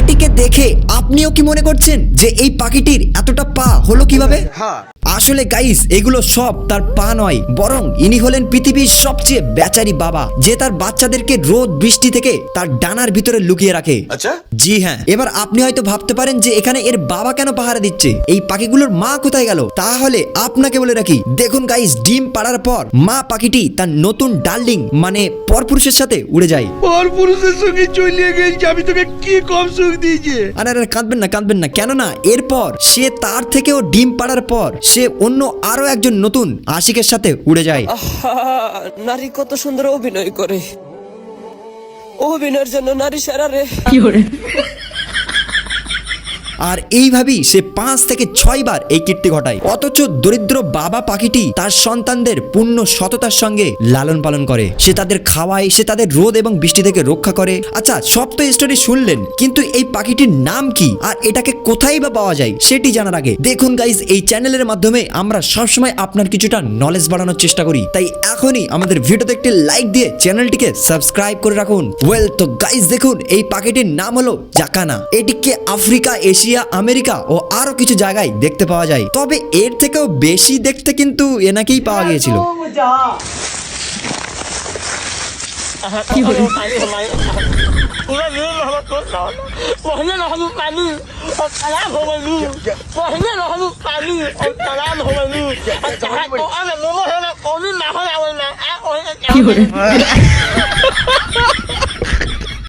এটিকে দেখে আপনিও কি মনে করছেন যে এই পাখিটির এতটা পা হলো কীভাবে? আসলে গাইস এগুলো সব তার পা নয় বরং ইনি হলেন পৃথিবীর সবচেয়ে বেচারি বাবা যে তার বাচ্চাদেরকে রোদ বৃষ্টি থেকে তার ডানার ভিতরে লুকিয়ে রাখে। আচ্ছা। জি হ্যাঁ। এবার আপনি হয়তো ভাবতে পারেন যে এখানে এর বাবা কেন পাহারা দিচ্ছে? এই পাখিগুলোর মা কোথায় গেল? তাহলে আপনাকে বলে রাখি দেখুন গাইস ডিম পাড়ার পর মা পাখিটি তার নতুন ডার্লিং মানে পরপুরুষের সাথে উড়ে যায়। পর পুরুষের সঙ্গে চলে গেছি আমি তোকে কি কম সুখ দিয়েছি। আরে আরে কাঁদবেন না কাঁদবেন না। কেননা এরপর সে তার থেকেও ডিম পাড়ার পর সে অন্য আরও একজন নতুন আশিকের সাথে উড়ে যায়। নারী কত সুন্দর অভিনয় করে। অভিনয়ের জন্য নারী সারা রে। আর এইভাবেই সে পাঁচ থেকে ছয় বার এই কীর্তি ঘটায়। অথচ দরিদ্র বাবা পাখিটি তার সন্তানদের পূর্ণ সততার সঙ্গে লালন পালন করে। সে তাদের খাওয়ায়, সে তাদের রোদ এবং বৃষ্টি থেকে রক্ষা করে। আচ্ছা সব তো স্টোরি শুনলেন, কিন্তু এই পাখিটির নাম কি? আর এটাকে কোথায় বা পাওয়া যায়, সেটি জানার আগে দেখুন গাইজ এই চ্যানেলের মাধ্যমে আমরা সবসময় আপনার কিছুটা নলেজ বাড়ানোর চেষ্টা করি। তাই এখনই আমাদের ভিডিওতে একটি লাইক দিয়ে চ্যানেলটিকে সাবস্ক্রাইব করে রাখুন। ওয়েল তো গাইজ দেখুন, এই পাখিটির নাম হলো জাকানা। এটিকে আফ্রিকা, এশিয়া এশিয়া আমেরিকা ও আরও কিছু জায়গায় দেখতে পাওয়া যায়। তবে এর থেকেও বেশি দেখতে কিন্তু এনাকেই পাওয়া গিয়েছিল। কি